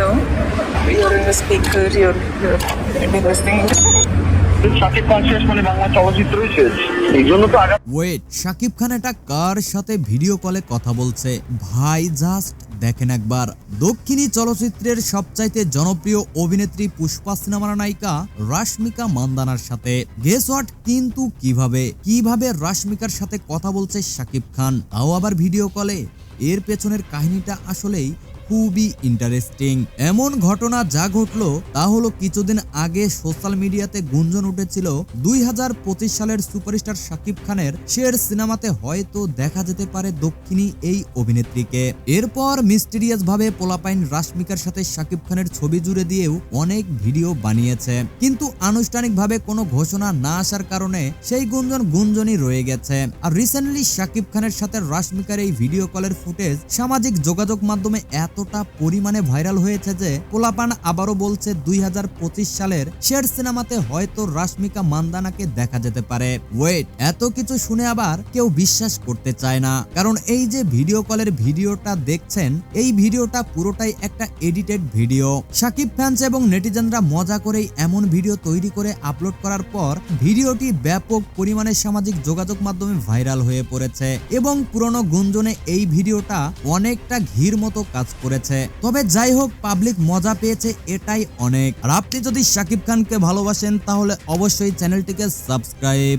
You're in the speaker, you're, you're maybe listening. Shakib Khan শেষ মানে বাংলা চলচ্চিত্রই শেষ এই জন্য তো ওয়েট শাকিব খান এটা কার সাথে ভিডিও কলে কথা বলছে? ভাই জাস্ট দেখেন একবার। দক্ষিণী চলচ্চিত্রের সবচাইতে জনপ্রিয় অভিনেত্রী পুষ্পা সিনেমার নায়িকা রাশমিকা মান্দানার সাথে। গেস হোয়াট কিন্তু কীভাবে? কীভাবে রাশমিকার সাথে কথা বলছে শাকিব খান? তাও আবার ভিডিও কলে এর পেছনের কাহিনীটা আসলেই খুবই ইন্টারেস্টিং এমন ঘটনা যা ঘটলো তা হলো কিছুদিন আগে সোশ্যাল মিডিয়াতে গুঞ্জন উঠেছিল দুই হাজার পঁচিশ সালের সুপারস্টার শাকিব খানের। শের সিনেমাতে হয়তো দেখা যেতে পারে দক্ষিণী এই অভিনেত্রীকে। এরপর মিস্টিরিয়াস ভাবে পোলাপাইন রাশমিকার সাথে শাকিব খানের ছবি জুড়ে দিয়েও অনেক ভিডিও বানিয়েছে। কিন্তু আনুষ্ঠানিকভাবে কোনো ঘোষণা না আসার কারণে সেই গুঞ্জন গুঞ্জনই রয়ে গেছে। আর রিসেন্টলি শাকিব খানের সাথে রাশমিকার এই ভিডিও কলের ফুটেজ সামাজিক যোগাযোগ মাধ্যমে এতটা পরিমাণে ভাইরাল হয়েছে যে পোলাপান আবারও বলছে দুই সালের শের সিনেমাতে হয়তো রাশমিকা মান্দানাকে দেখা যেতে পারে। ওয়েট এত কিছু শুনে আবার কেউ বিশ্বাস করতে চায় না। কারণ এই যে ভিডিও কলের ভিডিওটা দেখছেন, এই ভিডিওটা পুরোটাই একটা এডিটেড ভিডিও। সাকিব ফ্যান্স এবং নেটিজেনরা মজা করেই এমন ভিডিও তৈরি করে আপলোড করার পর ভিডিওটি ব্যাপক পরিমাণে সামাজিক যোগাযোগ মাধ্যমে ভাইরাল হয়ে পড়েছে। এবং পুরনো গুঞ্জনে এই ভিডিওটা অনেকটা ঘির মতো কাজ করেছে। তবে যাই হোক পাবলিক মজা পেয়েছে, এটাই অনেক। আর আপনি যদি শাকিব খানকে ভালোবাসেন, তাহলে অবশ্যই চ্যানেলটিকে সাবস্ক্রাইব